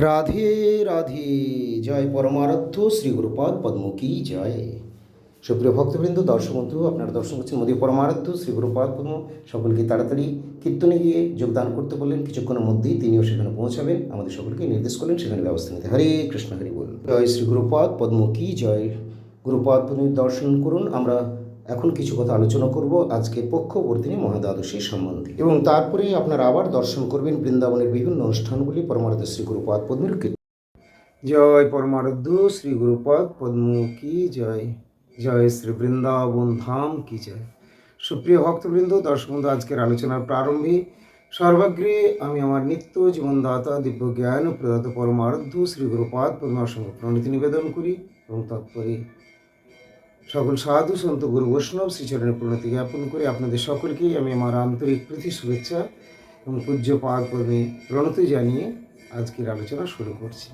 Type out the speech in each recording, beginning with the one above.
রাধে রাধে, জয় পরমারাধ্য শ্রী গুরুপাদ পদ্মকী জয়। সুপ্রিয় ভক্তবৃন্দ দর্শক বন্ধু আপনারা দর্শন করছেন মোদী পরমারাধ্য শ্রী গুরুপাদ পদ্ম। সকলকে তাড়াতাড়ি কীর্তনে গিয়ে যোগদান করতে বললেন। কিছুক্ষণের মধ্যেই তিনিও সেখানে পৌঁছাবেন। আমাদের সকলকে নির্দেশ করলেন, সেখানে ব্যবস্থা নিতে। হরে কৃষ্ণ, হরি বল। জয় শ্রী গুরুপাদ পদ্ম কি জয়। গুরুপাদ দর্শন করুন। আমরা এখন কিছু কথা আলোচনা করব আজকে পক্ষবর্তিনী মহাদ্বাদশী সম্বন্ধে। এবং তারপরে আপনারা আবার দর্শন করবেন বৃন্দাবনের বিভিন্ন অনুষ্ঠানগুলি পরমারাধ্য শ্রী গুরুপাদ পদ্মের জয় পরমারাধ্য শ্রী গুরুপাদ পদ্ম কি জয় জয় শ্রী বৃন্দাবন ধাম কি জয়। সুপ্রিয় ভক্তবৃন্দ, দর্শক বন্ধু, আজকের আলোচনার প্রারম্ভে সর্বাগ্রে আমি আমার নিত্য জীবনদাতা দিব্য জ্ঞান প্রদাত পরমারাধ্য শ্রী গুরুপাদ পদ্মার সঙ্গে প্রণীতি নিবেদন করি এবং তৎপরে সকল সাধু সন্ত গুরু বৈষ্ণব শ্রীচরণের প্রণতি জ্ঞাপন করে আপনাদের সকলকেই আমি আমার আন্তরিক প্রীতি, শুভেচ্ছা এবং পূজ্য পাদ পদে প্রণতি জানিয়ে আজকের আলোচনা শুরু করছি।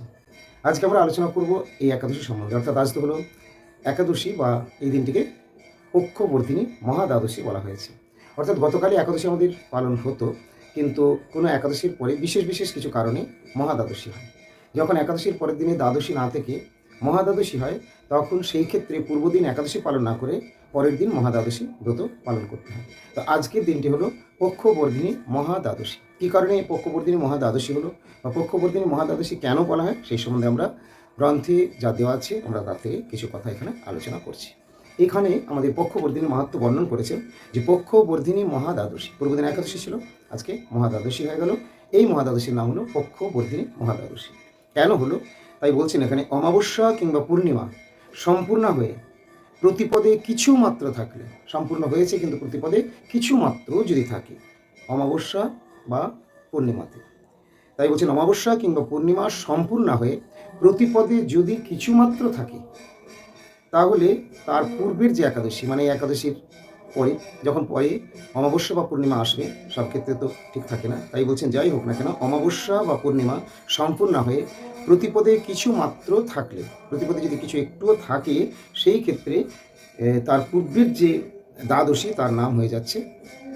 আজকে আমরা আলোচনা করব এই একাদশী সম্বন্ধে। অর্থাৎ আজ তো হলো একাদশী বা এই দিনটিকে পক্ষবর্তিনী মহাদ্বাদশী বলা হয়েছে। অর্থাৎ গতকালই একাদশী আমাদের পালন হতো, কিন্তু কোনো একাদশীর পরে বিশেষ বিশেষ কিছু কারণে মহাদ্বাদশী হয়। যখন একাদশীর পরের দিনে দ্বাদশী না থেকে মহাদ্বাদশী হয় তখন সেই ক্ষেত্রে পূর্বদিন একাদশী পালন না করে পরের দিন মহাদ্বাদশী ব্রত পালন করতে হয়। তো আজকের দিনটি হলো পক্ষবর্ধিনী মহাদ্বাদশী। কী কারণে পক্ষবর্ধিনী মহাদ্বাদশী হলো বা পক্ষবর্ধিনী মহাদ্বাদশী কেন বলা হয় সেই সম্বন্ধে আমরা গ্রন্থে যা দেওয়া আছে আমরা তার থেকে কিছু কথা এখানে আলোচনা করছি। এখানে আমাদের পক্ষবর্ধিনী মাহাত্ম বর্ণন করেছেন যে পক্ষবর্ধিনী মহাদ্বাদশী, পূর্বদিন একাদশী ছিল, আজকে মহাদ্বাদশী হয়ে গেল। এই মহাদ্বাদশীর নাম হলো পক্ষবর্ধিনী মহাদ্বাদশী। কেন হলো? তাই বলছেন এখানে অমাবস্যা কিংবা পূর্ণিমা সম্পূর্ণ হয়ে, প্রতিপদে কিছু মাত্র থাকলে, সম্পূর্ণ হয়েছে কিন্তু প্রতিপদে কিছু মাত্র যদি থাকে, অমাবস্যা বা পূর্ণিমাতে। তাই বলছেন অমাবস্যা কিংবা পূর্ণিমা সম্পূর্ণ হয়ে, প্রতিপদে যদি কিছু মাত্র থাকে, তাহলে তার পূর্বের যে একাদশী মানে একাদশীর পরে, যখন পরে অমাবস্যা বা পূর্ণিমা আসবে, সব ক্ষেত্রে তো ঠিক থাকে না। তাই বলছেন যাই হোক না কেন, অমাবস্যা বা পূর্ণিমা সম্পূর্ণ হয়ে প্রতিপদে কিছু মাত্র থাকলে, প্রতিপদে যদি কিছু একটুও থাকে, সেই ক্ষেত্রে তার পূর্বের যে দ্বাদশী, তার নাম হয়ে যাচ্ছে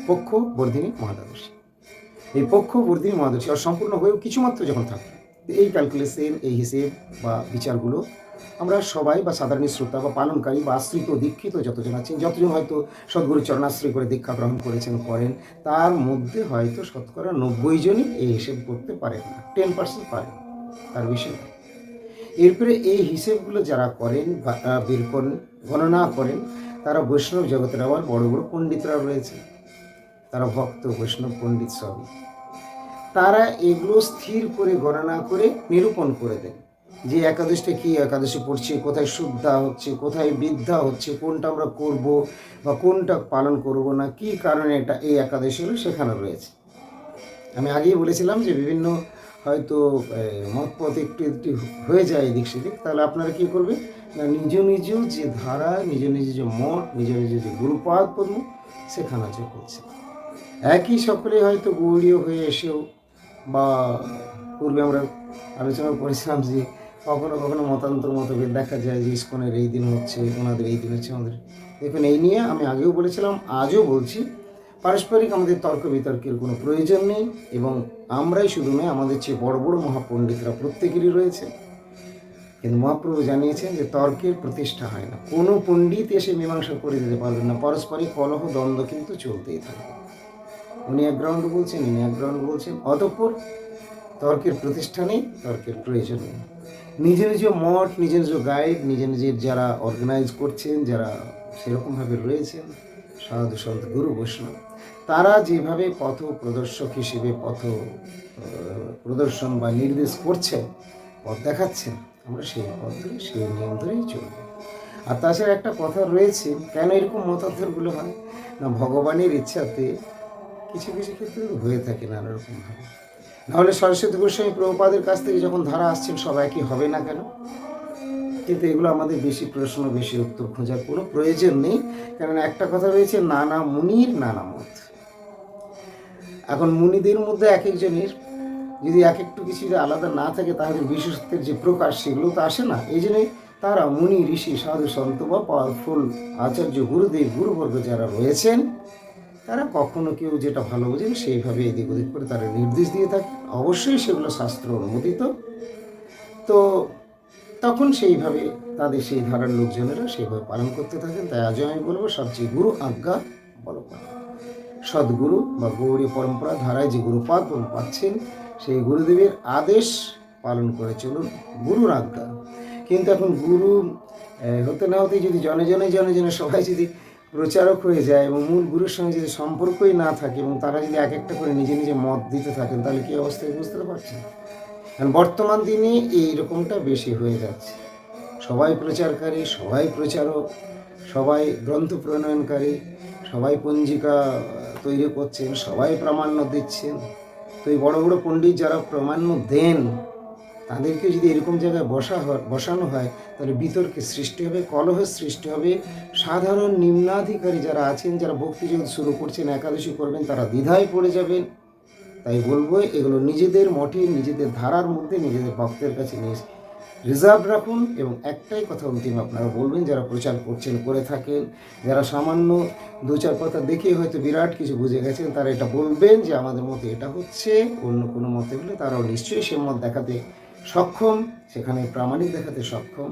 পক্ষ বর্ধিনী মহাদ্বাদশী। এই পক্ষ বর্ধিনী মহাদ্বাদশী আর সম্পূর্ণ হয়েও কিছুমাত্র যখন থাকবে, এই ক্যালকুলেশন এই হিসেব বা বিচারগুলো আমরা সবাই বা সাধারণ শ্রোতা বা পালনকারী বা আশ্রিত দীক্ষিত যতজন আছেন, যতজন হয়তো সদ্গুরু চরণাশ্রয় করে দীক্ষা গ্রহণ করেছেন, করেন, তার মধ্যে হয়তো শতকরা নব্বই জনই এই হিসেব করতে পারেন না টেন পার্সেন্ট পারেন তার বিষয় এরপরে এই হিসেবগুলো যারা করেন বা বের করেন গণনা করেন, তারা বৈষ্ণব জগতের আবার বড় বড় পণ্ডিতরা রয়েছে। তারা ভক্ত, বৈষ্ণব পণ্ডিত সবই। তারা এগুলো স্থির করে, গণনা করে, নিরূপণ করে দেন। যে একাদশটা কি, একাদশী পড়ছে, কোথায় শুদ্ধা হচ্ছে, কোথায় বিদ্যা হচ্ছে, কোনটা আমরা করব বা কোনটা পালন করব না, কি কারণে এটা এই একাদশী হলো, সেখানে রয়েছে। আমি আগেই বলেছিলাম যে বিভিন্ন হয়তো মতপথ একটু একটু হয়ে যায় এদিক সেদিক, তাহলে আপনারা কী করবেন? না, নিজ নিজ যে ধারা, নিজ নিজ যে মঠ নিজ নিজ যে গুরুপাদ পদ্ম, সেখানে যে করছে একই সকলে হয়তো গৌরীয় হয়ে এসেও বা পূর্বে আমরা আলোচনা করেছিলাম যে কখনো কখনো মতান্তর মতভেদ দেখা যায় যে ইস্কনের এই দিন হচ্ছে, ওনাদের এই দিন হচ্ছে আমাদের। দেখুন, এই নিয়ে আমি আগেও বলেছিলাম, আজও বলছি পারস্পরিক আমাদের তর্ক বিতর্কের কোনো প্রয়োজন নেই এবং আমরাই শুধু নয়, আমাদের চেয়ে বড় বড় মহাপণ্ডিতরা প্রত্যেকেরই রয়েছে। কিন্তু মহাপ্রভু জানিয়েছেন যে তর্কের প্রতিষ্ঠা হয় না। কোনো পণ্ডিত এসে মীমাংসা করে দিতে পারবেন না। পারস্পরিক কলহ, দ্বন্দ্ব কিন্তু চলতেই থাকবে উনি এক গ্রাউন্ড বলছেন, ইনি এক গ্রাউন্ড বলছেন। অতঃপর তর্কের প্রতিষ্ঠা নেই, তর্কের প্রয়োজন নেই। নিজ নিজ মঠ, নিজ নিজ গাইড, নিজে নিজের যারা অর্গানাইজ করছেন, যারা সেরকমভাবে রয়েছেন সাধু সন্ত গুরু বৈষ্ণব, তারা যেভাবে পথ প্রদর্শক হিসেবে পথ প্রদর্শন বা নির্দেশ করছেন, পথ দেখাচ্ছেন, আমরা সেই পথ ধরে, সেই নিয়ম ধরেই চলব। আর তাছাড়া একটা কথা রয়েছে, কেন এরকম মতান্তরগুলো হয়? না, ভগবানের ইচ্ছাতে কিছু কিছু ক্ষেত্রে হয়ে থাকে নানা রকমভাবে নাহলে সরস্বতী গোস্বামী প্রভুপাদের কাছ থেকে যখন ধারা আসছেন, সবাই কি হবে না কেন? কিন্তু এগুলো আমাদের বেশি প্রশ্ন, বেশি উত্তর খোঁজার কোনো প্রয়োজন নেই। কারণ একটা কথা রয়েছে, নানা মুনির, নানা মত। এখন মুনিদের মধ্যে এক একজনের যদি এক একটু কিছু আলাদা না থাকে, তাহলে বিশেষত্বের যে প্রকাশ, সেগুলো তো আসে না। এই জন্যে তারা মুনি, ঋষি, সাধু, সন্ত বা পাওয়ারফুল আচার্য গুরুদেব, গুরুবর্গ যারা রয়েছেন, তারা কখনো কেউ যেটা ভালো বোঝেন, সেইভাবে এদিক ওদিক করে তারা নির্দেশ দিয়ে থাকে। অবশ্যই সেগুলো শাস্ত্র অনুমোদিত। তো তখন সেইভাবে তাদের সেই ধারার লোকজনেরা সেইভাবে পালন করতে থাকেন। তাই আজও আমি বলব, সবচেয়ে গুরু আজ্ঞা বলো সদ্গুরু বা গৌরী পরম্পরা ধারায় যে গুরুপাদ পাচ্ছেন, সেই গুরুদেবের আদেশ পালন করে চলুন গুরুর আজ্ঞা। কিন্তু এখন গুরু হতে না হতে যদি জনে জনে জনে জনে সবাই যদি প্রচারক হয়ে যায় এবং মূল গুরুর সঙ্গে যদি সম্পর্কই না থাকে এবং তারা যদি এক একটা করে নিজে নিজে মত দিতে থাকেন, তাহলে কী অবস্থায় বুঝতে পারছেন? বর্তমান দিনে এই রকমটা বেশি হয়ে যাচ্ছে। সবাই প্রচারকারী, সবাই প্রচারক, সবাই গ্রন্থ প্রণয়নকারী, সবাই পঞ্জিকা তৈরি করছেন, সবাই প্রামাণ্য দিচ্ছেন। তো এই বড় বড় পণ্ডিত যারা প্রামাণ্য দেন, তাদেরকে যদি এরকম জায়গায় বসা হয়, বসানো হয়, তাহলে বিতর্কের সৃষ্টি হবে, কলহের সৃষ্টি হবে। সাধারণ নিম্নাধিকারী যারা আছেন, যারা ভক্তি জগৎ শুরু করছেন, একাদশী করবেন, তারা দ্বিধায় পড়ে যাবেন। তাই বলব, এগুলো নিজেদের মঠে নিজেদের ধারার মধ্যে নিজেদের ভক্তের কাছে নিয়ে রিজার্ভ রাখুন এবং একটাই কথা অন্তিম আপনারা বলবেন, যারা প্রচার করছেন, করে থাকেন, যারা সামান্য দু চার কথা দেখে হয়তো বিরাট কিছু বুঝে গেছেন, তারা এটা বলবেন যে আমাদের মতে এটা হচ্ছে, অন্য কোনো মতে হলে তারাও নিশ্চয়ই সে মত দেখাতে সক্ষম, সেখানে প্রামাণিক দেখাতে সক্ষম,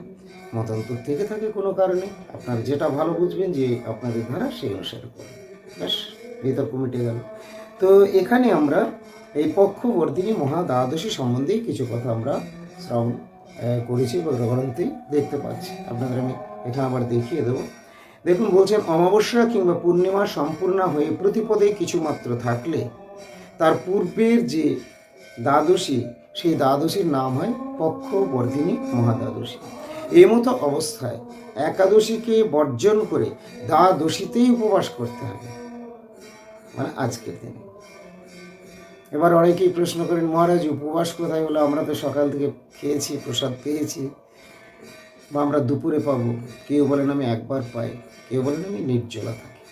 মতান্তর থেকে থাকে কোনো কারণে। আপনারা যেটা ভালো বুঝবেন যে আপনাদের ধারা সেই অনুসারে করবেন ব্যাস, বিতর্ক মিটে গেল। তো এখানে আমরা এই পক্ষবর্ধিনী মহা দ্বাদশী সম্বন্ধে কিছু কথা আমরা শ্রবণ করেছি গ্রন্থে দেখতে পাচ্ছি। আপনাদের আমি এখানে আবার দেখিয়ে দেবো। দেখুন, বলছেন, অমাবস্যা কিংবা পূর্ণিমা সম্পূর্ণ হয়ে প্রতিপদে কিছু মাত্র থাকলে তার পূর্বের যে দ্বাদশী, সেই দ্বাদশীর নাম হয় পক্ষবর্ধিনী মহাদ্বাদশী। এই মতো অবস্থায় একাদশীকে বর্জন করে দ্বাদশীতেই উপবাস করতে হবে। মানে আজকের দিনে। এবার অনেকেই প্রশ্ন করেন, মহারাজ, উপবাস কোথায়? হলো আমরা তো সকাল থেকে খেয়েছি, প্রসাদ পেয়েছি বা আমরা দুপুরে পাবো। কেউ বলেন, আমি একবার পাই। কেউ বলেন, আমি নির্জলা থাকি।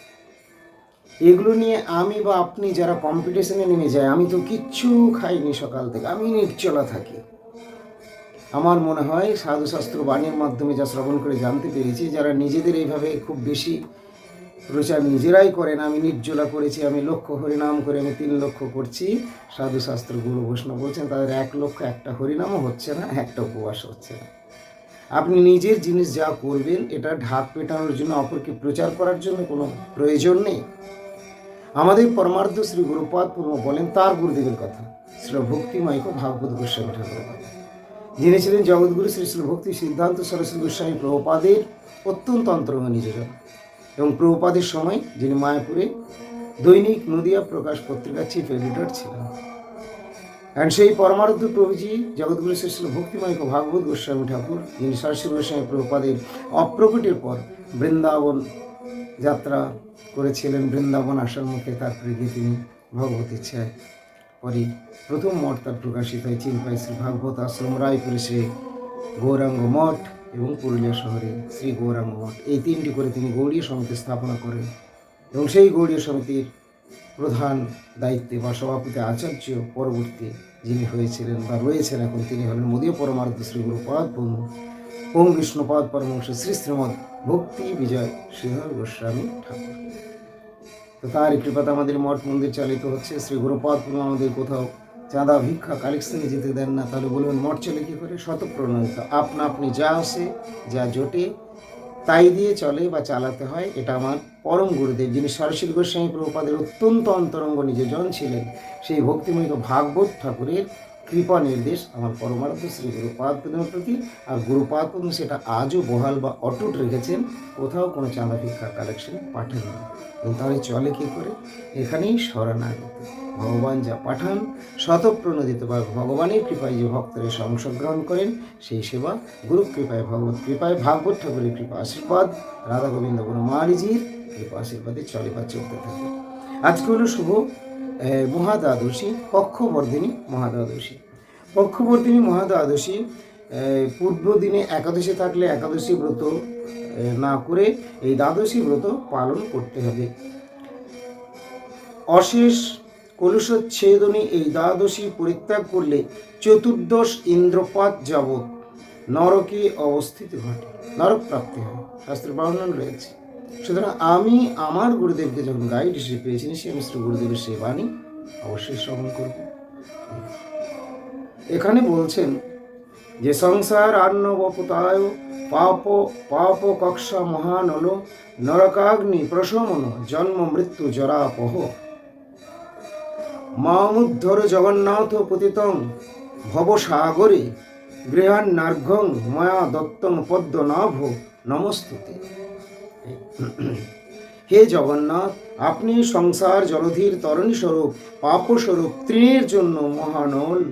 এগুলো নিয়ে আমি বা আপনি যারা কম্পিটিশনে নেমে যায়, আমি তো কিচ্ছু খাইনি সকাল থেকে। আমি নির্জলা থাকি। আমার মনে হয়, সাধুশাস্ত্র বাণীর মাধ্যমে যা শ্রবণ করে জানতে পেরেছি, যারা নিজেদের এইভাবে খুব বেশি প্রচার নিজেরাই করেন আমি নির্জলা করেছি, আমি লক্ষ্য হরিনাম করে আমি তিন লক্ষ করছি। সাধুশাস্ত্র গুরু বৈষ্ণব বলছেন, তাদের এক লক্ষ একটা হরিনামও হচ্ছে না, একটা উপবাস হচ্ছে না। আপনি নিজের জিনিস যা করবেন, এটা ঢাক পেটানোর জন্য, অপরকে প্রচার করার জন্য কোনো প্রয়োজন নেই। আমাদের পরমার্থ শ্রী গুরুপাদ পূর্ব বলেন, তার গুরুদেবের কথা, শ্রী ভক্তিময়ক ভাগবত গোস্বামী ঠাকুরের কথা। যিনি ছিলেন জগৎগুরু শ্রী শ্রী ভক্তি সিদ্ধান্ত সরস্বতী গোস্বামী প্রভুপাদের অত্যন্ত অন্তরঙ্গ নিজজন এবং প্রভুপাদের সময় যিনি মায়াপুরে দৈনিক নদিয়া প্রকাশ পত্রিকার চিফ এডিটর ছিলেন। অ্যান্ড সেই পরমারুদ্ধ প্রভুজি জগৎগুরু শ্রী শ্রী ভক্তিময় ভাগবত গোস্বামী ঠাকুর, যিনি সরস্বতী গোস্বামী প্রভুপাদের অপ্রকটের পর বৃন্দাবন যাত্রা করেছিলেন। বৃন্দাবন আসার মুখে তারপরে গিয়ে তিনি ভগবত ইচ্ছায় পরে প্রথম মঠ তার প্রকাশিত হয়। চিনপাই শ্রী ভাগবত আশ্রম, রায়পুরে শ্রী গৌরাঙ্গ মঠ। এবং পুরুলিয়া শহরে শ্রী গৌরাঙ্গ মঠ, এই তিনটি করে তিনি গৌড়ীয় সমিতি স্থাপনা করেন এবং সেই গৌড়ীয় সমিতির প্রধান দায়িত্বে বা সভাপতি আচার্য পরবর্তী যিনি হয়েছিলেন বা রয়েছেন এখন, তিনি হলেন মোদীয় পরমার্থ শ্রী গুরুপাদ ব্রহ্ম, ওম বিষ্ণুপাদ পরমংশ শ্রী শ্রীমদ ভক্তি বিজয় শ্রীধর গোস্বামী ঠাকুর। তো তার কৃপাতে আমাদের মঠ মন্দির চালিত হচ্ছে। শ্রী গুরুপাদ আমাদের কোথাও চাঁদা ভিক্ষা কালেকশনে যেতে দেন না, তাহলে বলবেন, মঠ চলে কী করে? শতপ্রণয়িত আপনা আপনি যা আসে যা জোটে, তাই দিয়ে চলে বা চালাতে হয়, এটা আমার পরম গুরুদেব, যিনি সরস্বতী গোস্বামী প্রভুপাদের অত্যন্ত অন্তরঙ্গ নিজজন ছিলেন, সেই ভক্তিময় ভাগবত ঠাকুরের কৃপা নির্দেশ আমার পরমার্থ শ্রী গুরুপাদ প্রতি। আর গুরুপাদ সেটা আজও বহাল বা অটুট রেখেছেন, কোথাও কোনো চাঁদা ভিক্ষা কালেকশন পাঠান না এবং তাহলে চলে কী করে? এখানেই শরণাগত। ভগবান যা পাঠান, শতপ্রণোদিত বা ভগবানের কৃপায় যে ভক্তরা অংশগ্রহণ করেন, সেই সেবা গুরু কৃপায় ভগবত কৃপায়, ভাগবত ঠাকুরের কৃপা আশীর্বাদ, রাধা গোবিন্দ বনমালীজির কৃপা আশীর্বাদে চলে বা চলতে থাকে। আজকে হলো শুভ মহাদ্বাদশী, পক্ষবর্ধিনী মহাদ্বাদশী। পক্ষবর্ধিনী মহাদ্বাদশী পূর্ব দিনে একাদশী থাকলে একাদশী ব্রত না করে এই দ্বাদশী ব্রত পালন করতে হবে। অশেষ কলুষচ্ছেদনী এই দ্বাদশী পরিত্যাগ করলে চতুর্দশ ইন্দ্রপাত যাবৎ নরকে অবস্থিত ঘটে নরক প্রাপ্তি হয়। শাস্ত্রের বর্ণন রয়েছে। সুতরাং আমি আমার গুরুদেবকে যখন গাইড হিসেবে পেয়েছি সে আমি শ্রী গুরুদেবের সেই বাণী অবশ্যই শ্রবণ করব। এখানে বলছেন যে সংসার আর্ণবপুতায় পাপ পাপ কক্ষা মহানল, নরকাগ্নি প্রশমন, জন্ম মৃত্যু জরাপহ। মামুদ্ধর জগন্নাথ পতিতং ভবসাগরে গৃহান্নার্ঘং ময়া দত্তং পদ্মনাভ নমস্তুতে। হে জগন্নাথ, আপনি সংসার জলধির তরণী স্বরূপ পাপস্বরূপ তৃণের জন্য মহানল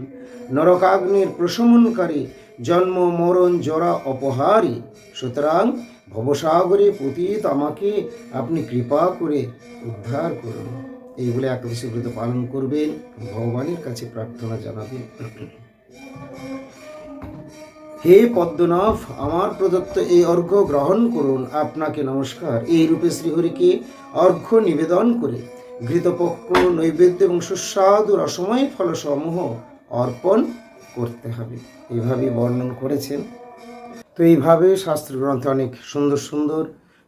নরকাগ্নির প্রশমনকারী, জন্ম, মরণ, জরা, অপহারী। সুতরাং ভবসাগরে পতিত আমাকে আপনি কৃপা করে উদ্ধার করুন। এইগুলো একাদশী ব্রত পালন করবেন। ভগবানের কাছে প্রার্থনা জানাবেন। হে পদ্মনাভ, আমার প্রদত্ত এই অর্ঘ্য গ্রহণ করুন। আপনাকে নমস্কার। এই রূপে শ্রীহরিকে অর্ঘ্য নিবেদন করে ঘৃতপক্ষ, নৈবেদ্য এবং সুস্বাদু রসময় ফলসমূহ অর্পণ করতে হবে। এইভাবে বর্ণন করেছেন। তো এইভাবে শাস্ত্র গ্রন্থে অনেক সুন্দর সুন্দর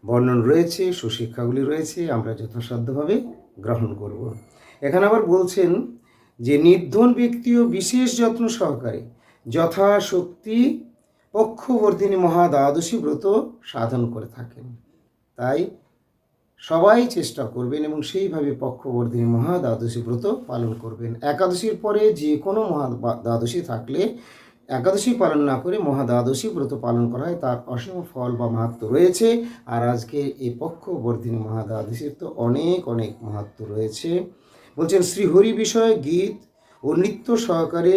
বর্ণন রয়েছে, সুশিক্ষাগুলি রয়েছে। আমরা যথাসাধ্যভাবে গ্রহণ করব। এখানে আবার বলছেন যে নির্ধন ব্যক্তিও বিশেষ যত্ন সহকারে যথাশক্তি পক্ষবর্ধিনী মহা দ্বাদশী ব্রত সাধন করে থাকেন। তাই সবাই চেষ্টা করবেন এবং সেইভাবে পক্ষবর্ধিনী মহা দ্বাদশী ব্রত পালন করবেন। একাদশীর পরে যে কোনো মহা দ্বাদশী থাকলে একাদশী পালন না করে মহা দ্বাদশী ব্রত পালন করা হয়। তার অসীম ফল বা মাহাত্ম রয়েছে। আর আজকে এই পক্ষবর্ধিনী মহা দ্বাদশীর তো অনেক অনেক মাহাত্ম রয়েছে। বলছেন, শ্রীহরি বিষয়ে গীত ও নৃত্য সহকারে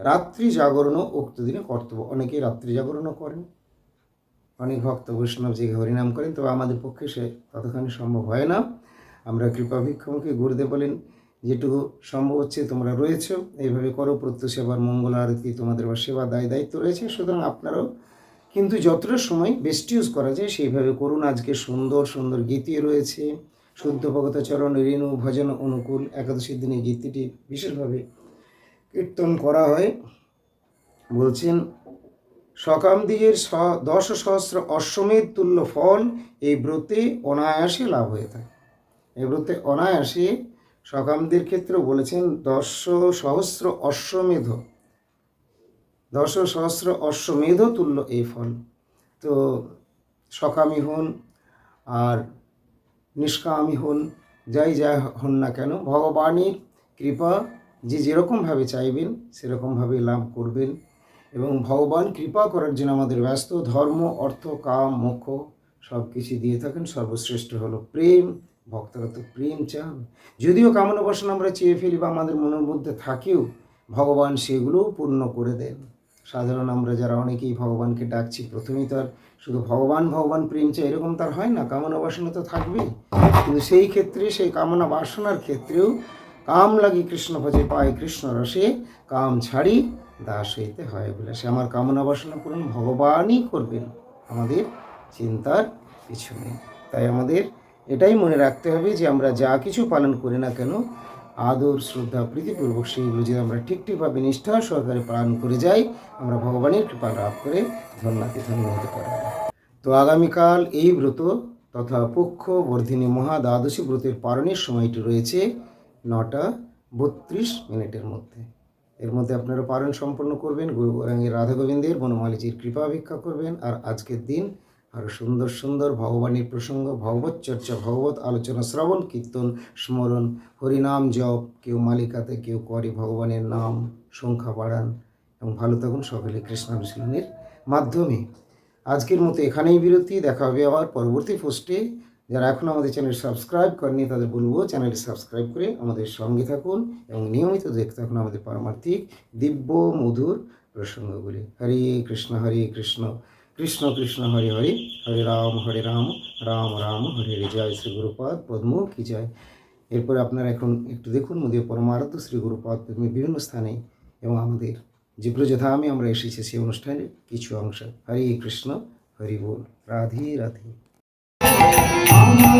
রাত্রি জাগরণও উক্ত দিনে কর্তব্য। অনেকে রাত্রি জাগরণও করেন। অনেক ভক্ত বৈষ্ণব যে হরিনাম করেন। তবে আমাদের পক্ষে সে ততখানি সম্ভব হয় না। আমরা কৃপা ভিক্ষমকে গুরুদেব বলেন যেটুকু সম্ভব হচ্ছে তোমরা রয়েছে, এইভাবে করো প্রত্য সেবার মঙ্গল আরতি তোমাদের বা সেবা দায় দায়িত্ব রয়েছে, সুতরাং আপনারাও কিন্তু যতটা সময় বেস্ট ইউজ করা যায় সেইভাবে করুন। আজকে সুন্দর সুন্দর গীতি রয়েছে, শুদ্ধ ভগত চরণ রেণু ভজন অনুকূল, একাদশীর দিনে গীতিটি বিশেষভাবে কীর্তন করা হয়। বলছেন সকামদিগের স, দশ সহস্র অশ্বমেধ তুল্য ফল, এই ব্রতে অনায়াসে লাভ হয়ে থাকে। এই ব্রতে অনায়াসে সকামদের ক্ষেত্রেও বলেছেন দশ সহস্র অশ্বমেধ। দশ সহস্র অশ্বমেধ তুল্য এই ফল। তো সকামী হন আর নিষ্কামী হন, যাই যা হন না কেন, ভগবানের কৃপা যে যেরকমভাবে চাইবেন, সেরকমভাবে লাভ করবেন। এবং ভগবান কৃপা করার জন্য আমাদের ব্যস্ত ধর্ম, অর্থ, কাম, মোক্ষ সব কিছু দিয়ে থাকেন। সর্বশ্রেষ্ঠ হলো প্রেম। ভক্তরা তো প্রেম চান। যদিও কামনা বাসনা আমরা চেয়ে ফেলি বা আমাদের মনের মধ্যে থাকেও, ভগবান সেগুলোও পূর্ণ করে দেন। সাধারণ আমরা যারা অনেকেই ভগবানকে ডাকছি, প্রথমেই তো আর শুধু ভগবান ভগবান প্রেম চাই, এরকম তার হয় না, কামনা বাসনা তো থাকবেই। কিন্তু সেই ক্ষেত্রে, সেই কামনা বাসনার ক্ষেত্রেও কাম লাগি কৃষ্ণ ভজে পায় কৃষ্ণ রসে, কাম ছাড়ি দাস হইতে হয় বলে সে আমার কামনা বাসনা পূরণ ভগবানই করবেন। আমাদের চিন্তার কিছু নেই। তাই আমাদের এটাই মনে রাখতে হবে যে আমরা যা কিছু পালন করি না কেন, আদর, শ্রদ্ধা, প্রীতিপূর্বক সেইগুলো যদি আমরা ঠিক ঠিকভাবে নিষ্ঠা সহকারে পালন করে যাই, আমরা ভগবানের কৃপা লাভ করে ধন্যাতি ধন্য হতে পারব তো আগামীকাল এই ব্রত তথা পক্ষ বর্ধিনী মহা দ্বাদশী ব্রতের পালনের সময়টি রয়েছে নটা বত্রিশ মিনিটের মধ্যে। এর মধ্যে আপনারা পালন সম্পন্ন করবেন, গুরু রাধা গোবিন্দের, বনমালীজির কৃপা ভিক্ষা করবেন, আর আজকের দিন আরও সুন্দর সুন্দর ভগবানের প্রসঙ্গ, ভগবত চর্চা, ভগবত আলোচনা, শ্রবণ, কীর্তন, স্মরণ, হরিনাম জপ, কেউ মালিকাতে, কেউ করে ভগবানের নাম, সংখ্যা বাড়ান। এবং ভালো থাকুন সকলে কৃষ্ণানুশীলনের মাধ্যমে। আজকের মতো এখানেই বিরতি, দেখা হবে আবার পরবর্তী পোস্টে। যারা এখন আমাদের চ্যানেল সাবস্ক্রাইব করেনি তাদের বলব চ্যানেলটি সাবস্ক্রাইব করে আমাদের সঙ্গে থাকুন এবং নিয়মিত দেখতে থাকুন আমাদের পারমার্থিক দিব্য মধুর প্রসঙ্গগুলি। হরে কৃষ্ণ হরে কৃষ্ণ। কৃষ্ণ কৃষ্ণ হরে হরে হরে রাম হরে রাম রাম রাম, হরে হরে জয় শ্রী গুরুপাদ, পদ্ম কি জয়। এরপরে আপনারা এখন একটু দেখুন মোদীয় পরমারত শ্রী গুরুপাদ পদ্মে বিভিন্ন স্থানে এবং আমাদের যে আমি আমরা এসেছি সেই অনুষ্ঠানে কিছু অংশ। হরে কৃষ্ণ, হরি বল, রাধে রাধে। আমার